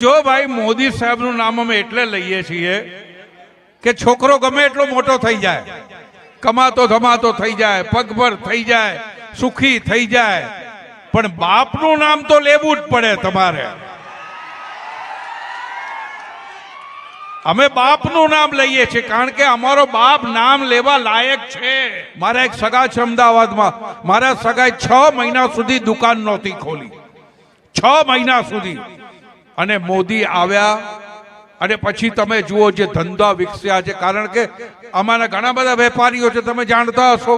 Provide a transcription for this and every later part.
જો ભાઈ મોદી સાહેબનું નામ અમે એટલે લઈએ છીએ કે છોકરો ગમે એટલો મોટો થઈ જાય, કમાતો ધમાતો થઈ જાય, પગભર થઈ જાય, સુખી થઈ જાય, પણ બાપનું નામ તો લેવું જ પડે તમારે. અમે બાપનું નામ લઈએ છીએ, કારણ કે અમારો બાપ નામ લેવા લાયક છે. મારા એક સગા છે અમદાવાદમાં. મારા સગાએ છ મહિના સુધી દુકાન નહોતી ખોલી. છ મહિના સુધી. અને મોદી આવ્યા અને પછી તમે જુઓ જે ધંધા વિકસ્યા છે. કારણ કે અમારા ઘણા બધા વેપારીઓ છે, તમે જાણતા હશો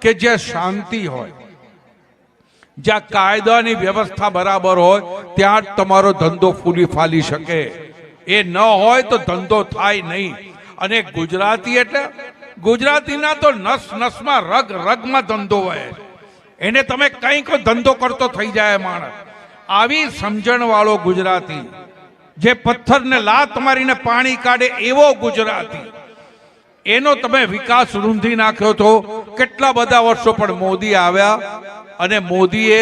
કે જ્યાં શાંતિ હોય જ્યાં કાયદાની વ્યવસ્થા બરાબર હોય, ત્યાં જ તમારો ધંધો ફૂલી ફાલી શકે. એ ન હોય તો ધંધો થાય નહીં. અને ગુજરાતી એટલે, ગુજરાતીના તો નસ નસમાં રગ રગમાં ધંધો હોય. એને તમે કંઈક ધંધો કરતો થઈ જાય માણસ. આવી સમજણ વાળો ગુજરાતી, જે પથ્થરને લાત મારીને પાણી કાઢે એવો ગુજરાતી. એનો તમે વિકાસ રૂંધી નાખ્યો તો કેટલા બધા વર્ષો પણ મોદી આવ્યા અને મોદીએ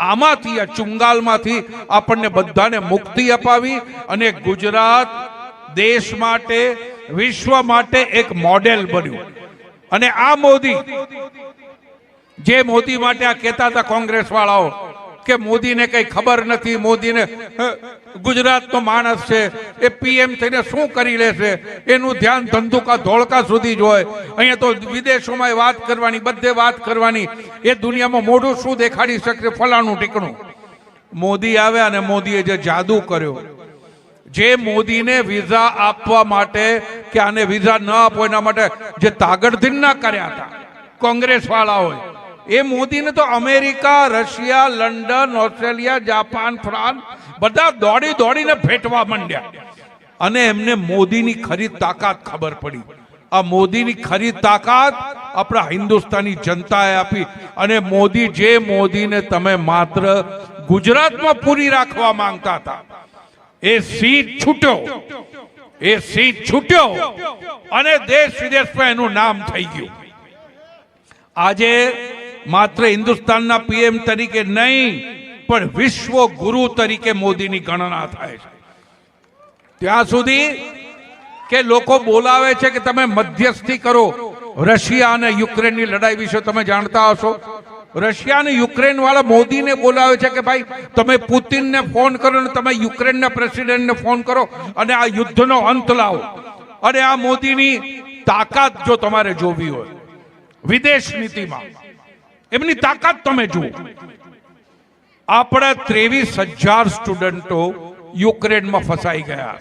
આમાંથી, આ ચુંગાલમાંથી આપણને બધાને મુક્તિ અપાવી અને ગુજરાત દેશ માટે, વિશ્વ માટે એક મોડેલ બન્યું. અને આ મોદી, જે મોદી માટે આ કહેતા હતા કોંગ્રેસ વાળાઓ કે મોદીને કઈ ખબર નથી, મોદીને ગુજરાતનો માણસ છે. એ પીએમ થઈને શું કરી લેશે? એનું ધ્યાન ધંધુકા ધોળકા સુધી જ હોય. અહીંયા તો વિદેશોમાં વાત કરવાની, બધે વાત કરવાની. એ દુનિયામાં મોઢું શું દેખાડી શકશે? ફલાણું ટીકણું. મોદી આવ્યા અને મોદીએ જે જાદુ કર્યો, જે મોદીને વિઝા આપવા માટે કે આને વિઝા ન આપો એના માટે જે તાગડધીન કર્યા હતા કોંગ્રેસ વાળાઓએ એ મોદીને તો America, Russia, London, Australia, Japan, France બધા દોડી દોડીને ભેટવા માંડ્યા. અને એમને મોદીની ખરી તાકાત ખબર પડી. આ મોદીની ખરી તાકાત આપણા હિન્દુસ્તાની જનતાએ આપી. અને મોદી જે મોદીને તમે માત્ર ગુજરાતમાં પૂરી રાખવા માંગતા હતા, એ સીટ છૂટ્યો. એ સીટ છૂટ્યો અને દેશ વિદેશમાં એનું નામ થઈ ગયું. આજે માત્ર હિન્દુસ્તાનના પીએમ તરીકે નહીં, પણ વિશ્વ ગુરુ તરીકે મોદીની ગણના થાય છે. ત્યાં સુધી કે લોકો બોલાવે છે કે તમે મધ્યસ્થી કરો. રશિયા અને યુક્રેનની લડાઈ વિશે તમે જાણતા હશો. રશિયા અને યુક્રેન વાળા મોદીને બોલાવે છે કે ભાઈ, તમે પુતિનને ફોન કરો અને તમે યુક્રેનના પ્રેસિડેન્ટને ફોન કરો અને આ યુદ્ધનો અંત લાવો. અને આ મોદીની તાકાત જો તમારે જોવી હોય, વિદેશ નીતિમાં. એમની તાકાત તમે જુઓ. આપણા ત્રેવીસ હજાર સ્ટુડન્ટો યુક્રેનમાં ફસાઈ ગયા.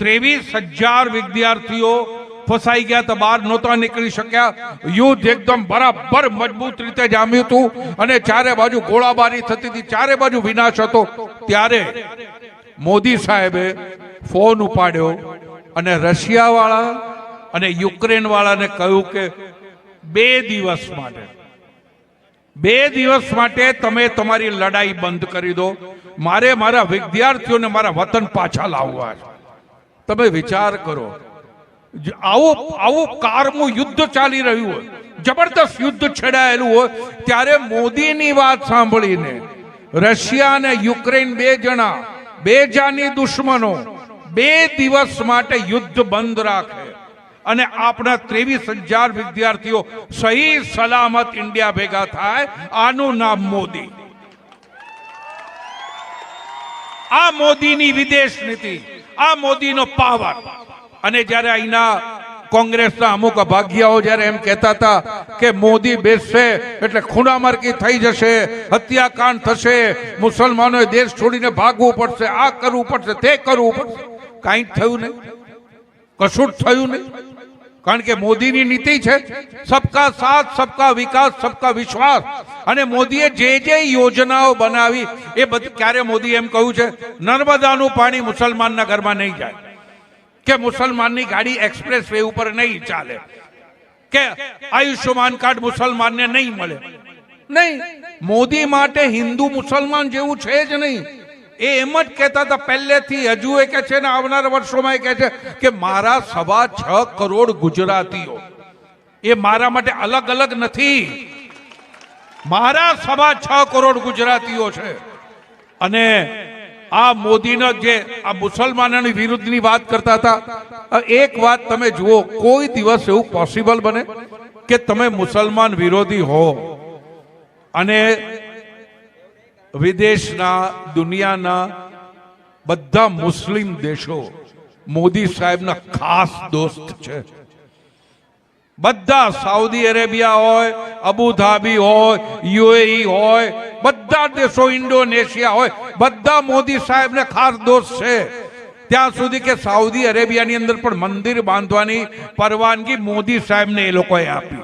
ત્રેવીસ હજાર વિદ્યાર્થીઓ ફસાઈ ગયા તો બહાર નહોતા નીકળી શક્યા. યુદ્ધ એકદમ બરાબર મજબૂત રીતે જામ્યું હતું અને ચારે બાજુ ગોળાબારી થતી હતી. ચારે બાજુ વિનાશ હતો. ત્યારે મોદી સાહેબે ફોન ઉપાડ્યો અને રશિયા વાળા અને યુક્રેન વાળાને કહ્યું કે બે દિવસ માટે બે દિવસ માટે તમે તમારી લડાઈ બંધ કરી દો. મારે મારા વિદ્યાર્થીઓને મારા વતન પાછા લાવવા છે. તમે વિચાર કરો. આવું આવું કારમું યુદ્ધ ચાલી રહ્યું હોય, જબરદસ્ત યુદ્ધ છેડાયેલું હોય, ત્યારે મોદીની વાત સાંભળીને રશિયા અને યુક્રેન બે જણા, બે જાની દુશ્મનો, બે દિવસ માટે યુદ્ધ બંધ રાખે. અને આપણા ત્રેવીસ હજાર વિદ્યાર્થીઓ સહી સલામત ઇન્ડિયા ભેગા થાય, આનું નામ મોદી. આ મોદીની વિદેશ નીતિ, આ મોદીનો પાવર. અને જ્યારે અહીંના કોંગ્રેસના અમુક અભાગ્યાઓ જ્યારે એમ કહેતા હતા કે મોદી બેસશે એટલે ખૂણામાર્કી થઈ જશે, હત્યાકાંડ થશે, મુસલમાનોએ દેશ છોડીને ભાગવું પડશે, આ કરવું પડશે, તે કરવું પડશે. કાંઈ થયું નહીં. કશું જ થયું નહીં. કારણ કે મોદીની નીતિ છે, સબકા સાથ, સબકા વિકાસ, સબકા વિશ્વાસ. અને મોદીએ જે જે યોજનાઓ બનાવી, એ બધી, ક્યારે મોદી એમ કહ્યું છે, નર્મદાનું પાણી મુસલમાનના ઘરમાં નહીં જાય. કે મુસલમાનની ગાડી એક્સપ્રેસ વે ઉપર નહીં ચાલે. કે આયુષ્યમાન કાર્ડ મુસલમાનને નહીં મળે. નહીં. મોદી માટે હિન્દુ મુસલમાન જેવું છે જ નહીં. એ એમ જ કહેતા હતા, પહેલેથી હજુ એ કે છે ને, આવનારા વર્ષોમાં એ કહે છે કે મારા સવા છ કરોડ ગુજરાતીઓ, એ મારા માટે અલગ અલગ નથી. મારા સવા છ કરોડ ગુજરાતીઓ છે. અને આ મોદીનો જે, આ મુસલમાનોની વિરુદ્ધની વાત કરતા હતા એક વાત તમે જુઓ, કોઈ દિવસ એવું પોસિબલ બને કે તમે મુસલમાન વિરોધી હો. અને વિદેશના, દુનિયાના બધા મુસ્લિમ દેશો મોદી સાહેબના ખાસ દોસ્ત છે. બધા સાઉદી અરેબિયા હોય, અબુધાબી હોય, યુએઈ હોય, બધા દેશો ઇન્ડોનેશિયા હોય, બધા મોદી સાહેબને ખાસ દોસ્ત છે. ત્યાં સુધી કે સાઉદી અરેબિયાની અંદર પણ મંદિર બાંધવાની પરવાનગી મોદી સાહેબને એ લોકોએ આપી.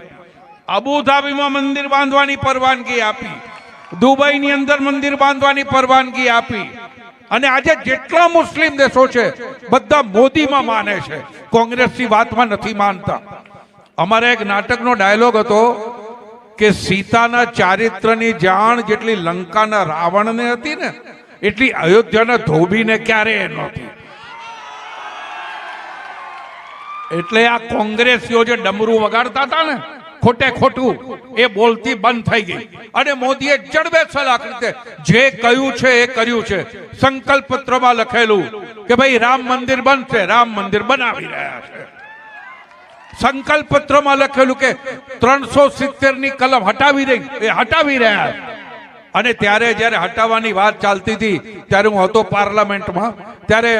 અબુધાબીમાં મંદિર બાંધવાની પરવાનગી આપી. દુબઈની અંદર મંદિર બાંધવાની પરવાનગી આપી. અને આજે જેટલા મુસ્લિમ દેશો છે, બધા મોદીમાં માને છે. કોંગ્રેસની વાતમાં નથી માનતા. અમારે એક નાટકનો ડાયલોગ હતો કે સીતાના ચારિત્રની જાણ જેટલી લંકાના રાવણને હતી ને, એટલી અયોધ્યાના ધોબીને ક્યારેય નહોતી. એટલે આ કોંગ્રેસીઓ જે ડમરું વગાડતા હતા ને ખોટે ખોટું એ બોલતી બંધ થઈ ગઈ. અને મોદીએ જડબે સલાક રીતે જે કહ્યું છે એ કર્યું છે. સંકલ્પ પત્રમાં લખેલું કે ભાઈ રામ મંદિર બનશે, રામ મંદિર બનાવી રહ્યા છે. સંકલ્પ પત્રમાં લખેલું કે ત્રણસો સિત્તેરની કલમ હટાવી રહી, એ હટાવી રહ્યા છે. અને ત્યારે જ્યારે હટાવવાની વાત ચાલતી હતી, ત્યારે હું હતો પાર્લામેન્ટમાં, ત્યારે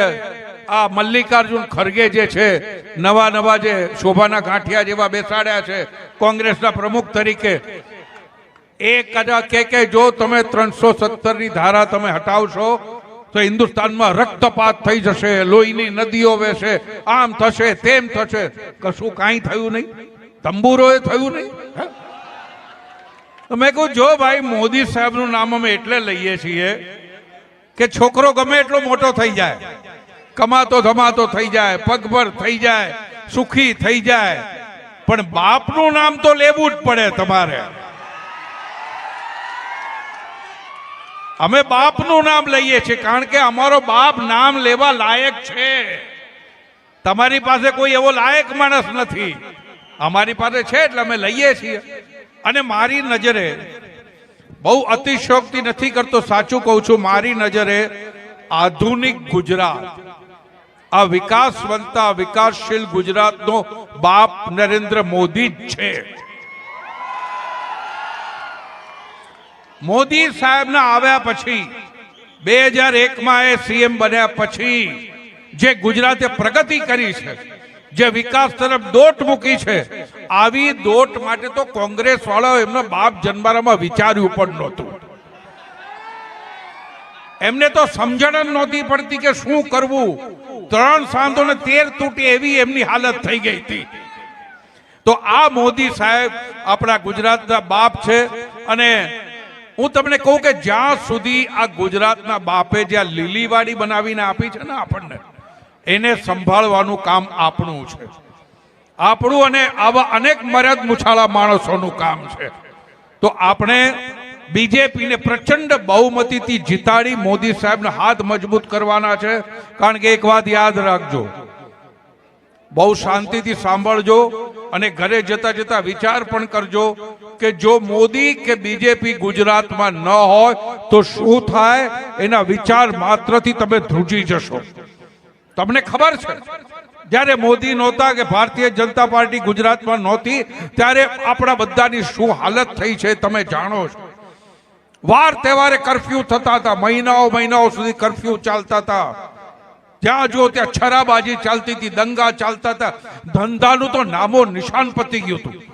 આ મલ્લિકાર્જુન ખરગે જે છે, નવા નવા જે શોભાના ગાંઠિયા જેવા બેસાડ્યા છે, કોંગ્રેસના પ્રમુખ તરીકે. એ કદાચ કે કે જો તમે ત્રણસો સત્તરની ધારા તમે હટાવશો, તો હિન્દુસ્તાનમાં રક્તપાત થઈ જશે, લોહીની નદીઓ વહેશે, આમ થશે, તેમ થશે. કશું કાંઈ થયું નહીં. તંબુરોએ થયું નહીં? તો મેં કહું, જો ભાઈ મોદી સાહેબનું નામ અમે એટલે લઈએ છીએ કે છોકરો ગમે એટલો મોટો થઈ જાય. કમાતો ધમાતો થઈ જાય, પગભર થઈ જાય, સુખી થઈ જાય. પણ બાપનું નામ તો લેવું જ પડે તમારે. અમે બાપનું નામ લઈએ છીએ, કારણ કે અમારો બાપ નામ લેવા લાયક છે. તમારી પાસે કોઈ એવો લાયક માણસ નથી. અમારી પાસે છે એટલે અમે લઈએ છીએ. અને મારી નજરે બહુ અતિશયોક્તિ નથી કરતો, સાચું કહું છું, મારી નજરે આધુનિક ગુજરાત. આ વિકાસવંતા, વિકાસશીલ ગુજરાતનો બાપ નરેન્દ્ર મોદી જ છે. મોદી સાહેબના આવ્યા પછી બે હજાર એકમાં એ સીએમ બન્યા પછી, જે ગુજરાતે પ્રગતિ કરી છે, જે વિકાસ તરફ દોટ મૂકી છે, આવી દોટ માટે તો કોંગ્રેસ વાળાઓ એમના બાપ જન્મારામાં વિચાર્યું પણ નહોતું. એમને તો સમજણ જ નહોતી પડતી કે શું કરવું. ત્રણ સાંધો ને તેર તૂટી એવી એમની હાલત થઈ ગઈ હતી. તો આ મોદી સાહેબ આપણા ગુજરાતના બાપ છે અને હું તમને કહું કે જ્યાં સુધી આ ગુજરાતના બાપે જ્યાં લીલીવાડી બનાવીને આપી છે ને આપણને, એને સંભાળવાનું કામ આપણું છે. આપણું અને આવા અનેક મર્યાદ મુછાળા માણસોનું કામ છે. તો આપણે બીજેપીને પ્રચંડ બહુમતીથી જીતાડી મોદી સાહેબને હાથ મજબૂત કરવાના છે. કારણ કે એક વાત યાદ રાખજો. બહુ શાંતિથી સાંભળજો અને ઘરે જતા જતા વિચાર પણ કરજો કે જો મોદી કે બીજેપી ગુજરાતમાં ન હોય તો શું થાય? એના વિચાર માત્રથી તમે ધ્રુજી જશો. તમને ખબર છે? જ્યારે મોદી નહોતા કે ભારતીય જનતા પાર્ટી ગુજરાતમાં નહોતી, ત્યારે આપણા બધાની શું હાલત થઈ છે તમે જાણો છો. વાર તહેવારે કરફ્યુ થતા હતા. મહિનાઓ મહિનાઓ સુધી કરફ્યુ ચાલતા હતા. જ્યાં જો ત્યાં છરાબાજી ચાલતી હતી, દંગા ચાલતા હતા. ધંધાનું તો નામો નિશાન પતી ગયું હતું.